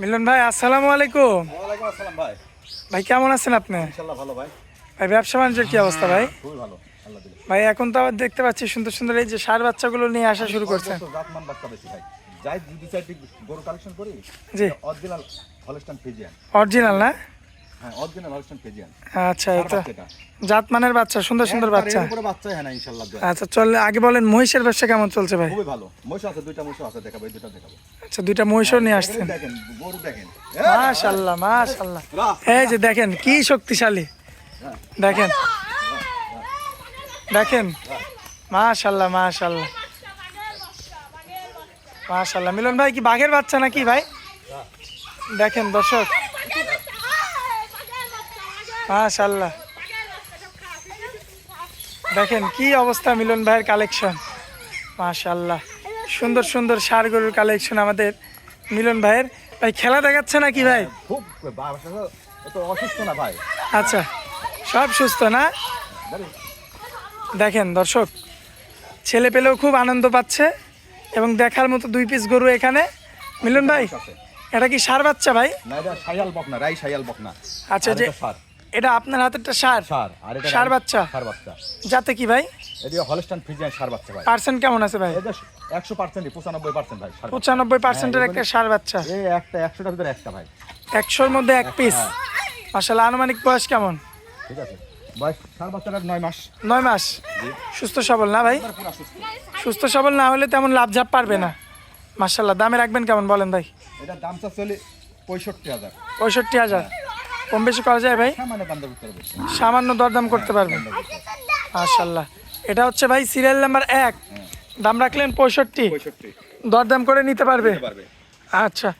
মিলন ভাই আসসালামু আলাইকুম। আসসালাম ভাই। ভাই কেমন আছেন আপনি? ভালো ভাই। ভাই ব্যবসা বাণিজ্যের কি অবস্থা ভাই? ভালো ভাই এখন তো আবার দেখতে পাচ্ছি সুন্দর সুন্দর এই যে সার বাচ্চাগুলো নিয়ে আসা শুরু করছেন। জাতমান বাচ্চা বেশি ভাই। যাই দুই দুই চারটি গরু কালেকশন করি জি। অরিজিনাল হলস্টান ফিজিয়ান অরিজিনাল না? হ্যাঁ আচ্ছা জাতমানের বাচ্চা সুন্দর সুন্দর বাচ্চা। বাচ্চা হ্যাঁ ইনশাল্লাহ দোয়া। আচ্ছা চল আগে বলেন মহিষের ব্যবসা কেমন চলছে ভাই? খুবই ভালো। মহিষ আছে দুইটা মহিষ আছে দেখাবো দুইটা দেখাবো। আচ্ছা দুইটা মহিষও নিয়ে আসছেন। দেখেন গরু এই যে দেখেন কি শক্তিশালী। দেখেন। দেখেন। মাশাল্লাহ মাশাল্লাহ। মাশাল্লাহ। মিলন ভাই কি বাঘের বাচ্চা নাকি ভাই? দেখেন দর্শক। মাশাল্লাহ দেখেন কি অবস্থা মিলন ভাইয়ের কালেকশন। মাশাল্লাহ সুন্দর সুন্দর সার গরুর কালেকশন আমাদের মিলন ভাইয়ের। ভাই খেলা দেখাচ্ছে নাকি ভাই? খুব অসুস্থ না ভাই। আচ্ছা সব সুস্থ না? দেখেন দর্শক ছেলে পেলেও খুব আনন্দ পাচ্ছে এবং দেখার মতো দুই পিস গরু এখানে। মিলন ভাই এটা কি সার বাচ্চা ভাই? না এটা সায়াল বকনা রাই সায়াল বকনা। আচ্ছা যে এটা সার এটা আপনার হাতেরটা সার? সার আর এটা রাই- বাচ্চা? সার বাচ্চা। যাতে কি ভাই? এটা হলস্টান ফিজিয়ান সার বাচ্চা ভাই। পার্সেন্ট কেমন আছে ভাই? এটা একশো পার্সেন্ট পঁচানব্বই পার্সেন্ট ভাই সার বাচ্চা। পঁচানব্বই পার্সেন্টের হ্যাঁ, একটা সার বাচ্চা। এই একটা একশোটার ভিতরে একটা ভাই। একশোর মধ্যে এক পিস হ্যাঁ। মাসাল্লাহ আনুমানিক বয়স কেমন? ঠিক আছে। বয়স সার বাচ্চাটার নয় মাস। নয় মাস? সুস্থ সবল না ভাই? সুস্থ। সবল না হলে তেমন লাভ ঝাপ পারবে না। মাসাল্লাহ দামে রাখবেন কেমন বলেন ভাই? এটার দাম চলে পঁয়ষট্টি হাজার। পঁয়ষট্টি হাজার। কম বেশি করা যায় ভাই? সামান্য দরদাম করতে পারবেন মাশাল্লাহ এটা হচ্ছে ভাই সিরিয়াল নাম্বার এক। দাম রাখলেন পঁয়ষট্টি। দরদাম করে নিতে পারবে? আচ্ছা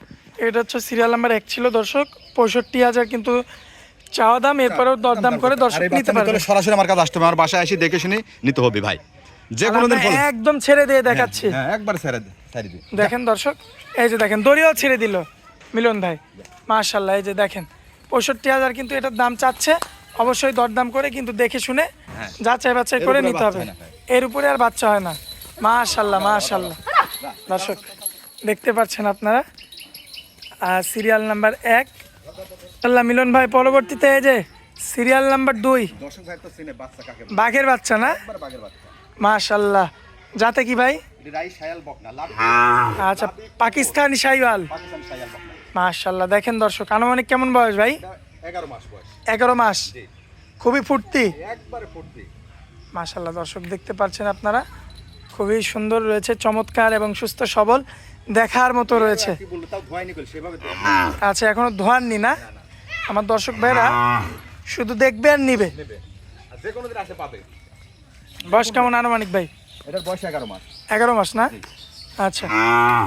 এটা হচ্ছে সিরিয়াল নাম্বার এক ছিল দর্শক। পঁয়ষট্টি হাজার কিন্তু চাওয়া দাম এরপরেও দরদাম করে দর্শক নিতে পারবে। সরাসরি আমার কাছে আসতে হবে। আমার বাসায় এসে দেখে শুনে নিতে হবে ভাই। যে কোনো দিন একদম ছেড়ে দিয়ে দেখাচ্ছি। হ্যাঁ একবার ছেড়ে দেখেন দর্শক এই যে দেখেন দড়িও ছেড়ে দিল। মিলন ভাই মাশাল্লাহ এই যে দেখেন। পঁয়ষট্টি হাজার কিন্তু এটার দাম চাচ্ছে। অবশ্যই দরদাম করে কিন্তু দেখে শুনে হ্যাঁ। যাচাই বাছাই করে নিতে হবে। এর উপরে আর বাচ্চা হয় না। মাশাল্লাহ মাশাল্লাহ দর্শক দেখতে পাচ্ছেন আপনারা? আর সিরিয়াল নাম্বার এক। আল্লাহ মিলন ভাই পরবর্তীতে এই যে সিরিয়াল নাম্বার দুই। দর্শক ভাই তো চিনে বাচ্চা কাকে বাঘের বাচ্চা না? মাশাল্লাহ যাতে কি ভাই? আচ্ছা পাকিস্তানি শাইওয়াল। পাকিস্তান সায়াল বকনা মাশাল্লাহ দেখেন দর্শক আনুমানিক কেমন বয়স ভাই? এগারো মাস বয়স। এগারো মাস? খুবই ফুর্তি? একবারে ফুটতি মাশাল্লাহ দর্শক দেখতে পাচ্ছেন আপনারা? খুবই সুন্দর রয়েছে চমৎকার এবং সুস্থ সবল দেখার মতো রয়েছে। তো আচ্ছা এখনও ধোয়াননি না? আমার দর্শক ভাইরা শুধু দেখবে আর নিবে। নেবে। আর যে কোনো দিন আসে পাবে। বয়স কেমন আনুমানিক ভাই? এটার বয়স এগারো মাস। এগারো মাস না? আচ্ছা।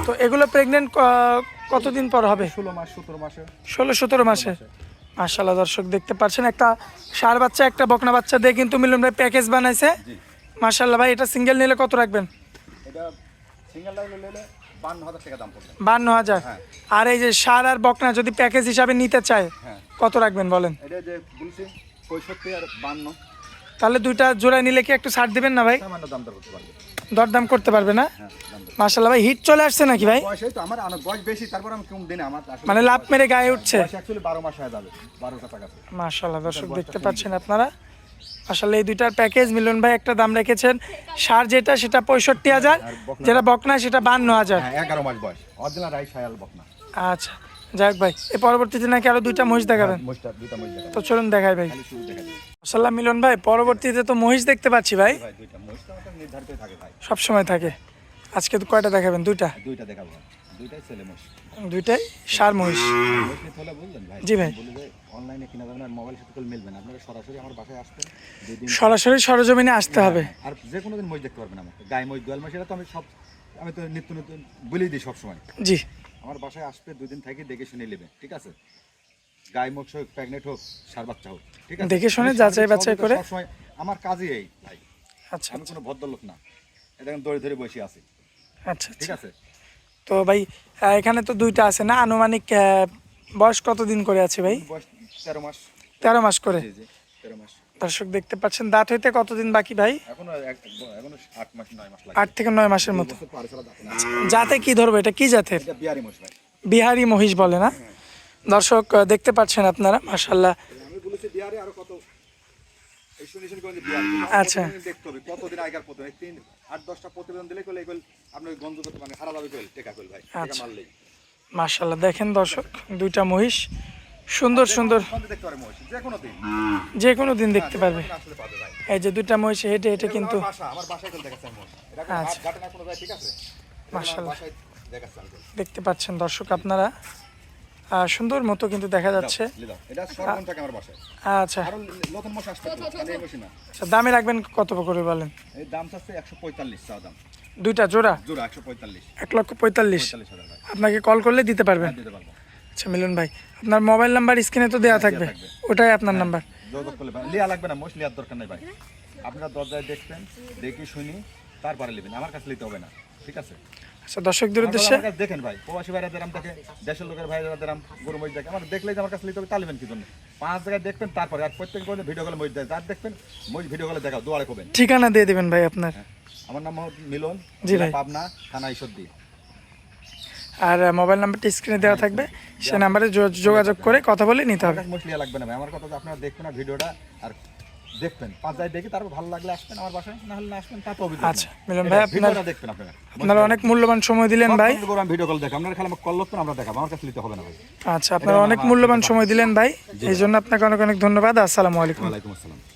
তো এগুলো প্রেগনেন্ট কতদিন পর হবে? ষোলো মাস সতেরো মাসে। ষোলো সতেরো মাসে। মাশাল্লাহ দর্শক দেখতে পাচ্ছেন একটা সার বাচ্চা একটা বকনা বাচ্চা দিয়ে কিন্তু মিলন ভাই প্যাকেজ বানাইছে। মাশাল্লাহ ভাই এটা সিঙ্গেল নিলে কত রাখবেন? এটা সিঙ্গেল নিলে বান্ন হাজার হ্যাঁ। আর এই যে সার আর বকনা যদি প্যাকেজ হিসাবে নিতে চায় হ্যাঁ। কত রাখবেন বলেন? তাহলে দুইটা জোড়ায় নিলে কি একটু ছাড় দিবেন না ভাই? দাম দর করতে পারবে। দরদাম করতে পারবে না? হ্যাঁ মাশাল্লাহ ভাই হিট চলে আসছে নাকি ভাই? তো আমার বয়স বেশি তারপর আমি কম দিনে আমার মানে লাভ মেরে গায়ে উঠছে? অ্যাকচুয়ালি বারো মাস হয়ে যাবে মাশাল্লাহ দর্শক দেখতে পাচ্ছেন আপনারা। আসলে এই দুইটার প্যাকেজ মিলন ভাই একটা দাম রেখেছেন। সার যেটা সেটা পঁয়ষট্টি হাজার যেটা বকনা সেটা বান্ন হাজার। হ্যাঁ এগারো মাস বয়স অরিজিনাল রাই সায়াল বকনা। আচ্ছা যাক ভাই এই পরবর্তীতে নাকি আরও দুইটা মহিষ দেখাবেন? তো চলুন দেখাই ভাই। মাসাল্লাহ মিলন ভাই পরবর্তীতে তো মহিষ দেখতে পাচ্ছি ভাই। সব সময় থাকে। আজকে তো কয়টা দেখাবেন? দুইটা? দুইটা দেখাবো দুইটাই ছেলে মহিষ। দুইটাই সার মহিষ। জি ভাই। অনলাইনে কিনা মোবাইল সাথে মিলবে না। আপনারা সরাসরি আমার বাসায় আসবেন সরাসরি সরজমিনে আসতে হবে। আর যে কোনো দিন মহিষ দেখতে পারবেন আমাকে। গায়ে মহিষ গোয়াল মহিষ এটা তো আমি সব আমি তো নিত্য নতুন বলেই দিই সবসময়। জি। আমার বাসায় আসবে দুই দিন থেকে দেখে শুনে নেবে। ঠিক আছে? হোক প্রেগনেন্ট হোক সার বাচ্চা হোক ঠিক আছে? দেখে শুনে যাচাই বাছাই করে। সবসময় আমার কাজই এই ভাই। আচ্ছা আমি কোনো ভদ্রলোক না। এটা দড়ি ধরে বসে আছি। আচ্ছা ঠিক আচ্ছা আছে? তো ভাই এখানে তো দুইটা আছে না? আনুমানিক বয়স কতদিন করে আছে ভাই? তেরো মাস। তেরো মাস করে? দর্শক দেখতে পাচ্ছেন দাঁত হইতে কতদিন বাকি ভাই? আট মাস নয় মাস লাগে আট থেকে নয় মাসের মতো। না। জাতে কি ধরবো এটা? কি জাতের? বিহারি মহিষ বলে না? দর্শক দেখতে পাচ্ছেন আপনারা বিহার আচ্ছা। আচ্ছা। মাশাল্লাহ দেখেন দর্শক দুইটা মহিষ। সুন্দর সুন্দর। দেখতে পারে মহিষ? যে কোনো দিন। দেখতে পারবে যে কোনো দিন আসলে পাবে ভাই। এই যে দুইটা মহিষ হেঁটে হেঁটে কিন্তু আচ্ছা। কইল। দেখতে পাচ্ছেন দর্শক আপনারা। সুন্দর মতো কিন্তু দেখা যাচ্ছে। আচ্ছা। আচ্ছা দামে রাখবেন কত করে বলেন? দুইটা জোড়া? জোড়া এক লক্ষ পঁয়তাল্লিশ। আপনাকে কল করলে দিতে পারবেন? দিতে পারব। আচ্ছা মিলন ভাই আপনার মোবাইল নাম্বার স্ক্রিনে তো দেওয়া থাকবে। থাকবে। ওটাই আপনার নাম্বার। যোগাযোগ লিয়া লাগবে না মোষ লিয়ার দরকার নাই ভাই। আপনারা দরজায় দেখবেন দেখি শুনি তারপরে নেবেন। আমার কাছে নিতে হবে না। ঠিক আছে? আচ্ছা দর্শকদের উদ্দেশ্যে? দেখেন ভাই প্রবাসী ভাইরা দেরাম দেখে দেশের লোকের ভাইরা দেরাম গরু মহিষ দেখে আমার দেখলেই আমার কাছে হবে তালিবেন কি জন্য? পাঁচ জায়গায় দেখবেন তারপরে আর প্রত্যেক ভিডিও কলে মহিষ দেয়। যার দেখবেন মহিষ ভিডিও কলে দেখাও দোয়ারে করবেন ঠিকানা দিয়ে দিবেন ভাই আপনার। আমার নাম মিলন জি ভাই। পাবনা থানা ঈশ্বরদী। আর মোবাইল নাম্বারটা স্ক্রিনে দেওয়া থাকবে। সে নাম্বারে যোগাযোগ করে কথা বলে নিতে হবে। কাছে লিয়া লাগবে না ভাই। আমার কথা আপনারা দেখবেন না ভিডিওটা আর দেখবেন। পাঁচ জায়গায় দেখি তারপর ভালো লাগলে আসবেন আমার বাসায় না হলে না আসবেন আচ্ছা, মিলন ভাই, আপনার- দেখবেন আপনারা। আপনারা অনেক মূল্যবান সময় দিলেন ভাই। আমি ভিডিও কল দেখাম আপনারা খালি কল করতেন আমরা দেখাবো আমার কাছে নিতে হবে না ভাই। আচ্ছা আপনারা অনেক মূল্যবান সময় দিলেন ভাই এই জন্য আপনাকে অনেক অনেক ধন্যবাদ আসসালামু আলাইকুম। ওয়ালাইকুম আসসালাম।